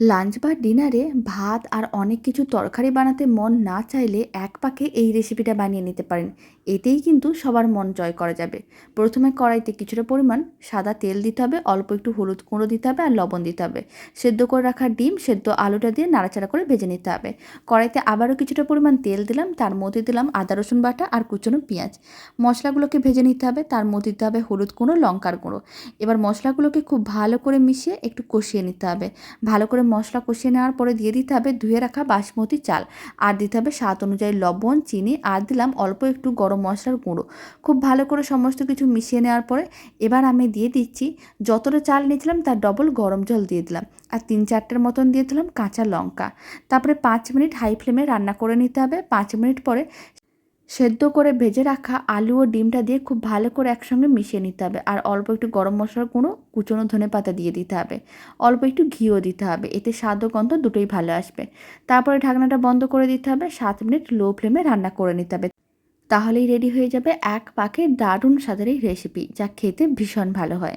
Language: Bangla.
লাঞ্চ বা ডিনারে ভাত আর অনেক কিছু তরকারি বানাতে মন না চাইলে এক পাকে এই রেসিপিটা বানিয়ে নিতে পারেন। এতেই কিন্তু সবার মন জয় করা যাবে। প্রথমে কড়াইতে কিছুটা পরিমাণ সাদা তেল দিতে হবে, অল্প একটু হলুদ কুঁড়ো দিতে হবে আর লবণ দিতে হবে। সেদ্ধ করে রাখা ডিম, সেদ্ধ আলুটা দিয়ে নাড়াচাড়া করে ভেজে নিতে হবে। কড়াইতে আবারও কিছুটা পরিমাণ তেল দিলাম, তার মধ্যে দিলাম আদা, রসুন বাটা আর কুচনো পেঁয়াজ। মশলাগুলোকে ভেজে নিতে হবে, তার মধ্যে দিতে হবে হলুদ গুঁড়ো লঙ্কার গুঁড়ো এবার মশলাগুলোকে খুব ভালো করে মিশিয়ে একটু কষিয়ে নিতে হবে। ভালো করে মশলা কষিয়ে নেওয়ার পরে দিয়ে দিতে হবে ধুয়ে রাখা বাসমতি চাল। আর দিতে হবে স্বাদ অনুযায়ী লবণ, চিনি, আর দিলাম অল্প একটু গরম মশলার গুঁড়ো। খুব ভালো করে সমস্ত কিছু মিশিয়ে নেওয়ার পরে এবার আমি দিয়ে দিচ্ছি যতটা চাল নিয়েছিলাম তার ডবল গরম জল দিয়ে দিলাম। আর তিন চারটের মতন দিয়ে দিলাম কাঁচা লঙ্কা। তারপরে পাঁচ মিনিট হাই ফ্লেমে রান্না করে নিতে হবে। পাঁচ মিনিট পরে সেদ্ধ করে ভেজে রাখা আলু ও ডিমটা দিয়ে খুব ভালো করে একসঙ্গে মিশিয়ে নিতে হবে। আর অল্প একটু গরম মশলার গুঁড়ো, কুচনো ধনে পাতা দিয়ে দিতে হবে। অল্প একটু ঘিও দিতে হবে, এতে স্বাদ ও গন্ধ দুটোই ভালো আসবে। তারপরে ঢাকনাটা বন্ধ করে দিতে হবে, সাত মিনিট লো ফ্লেমে রান্না করে নিতে হবে। তাহলেই রেডি হয়ে যাবে এক পাকে দারুণ স্বাদের রেসিপি যা খেতে ভীষণ ভালো হয়।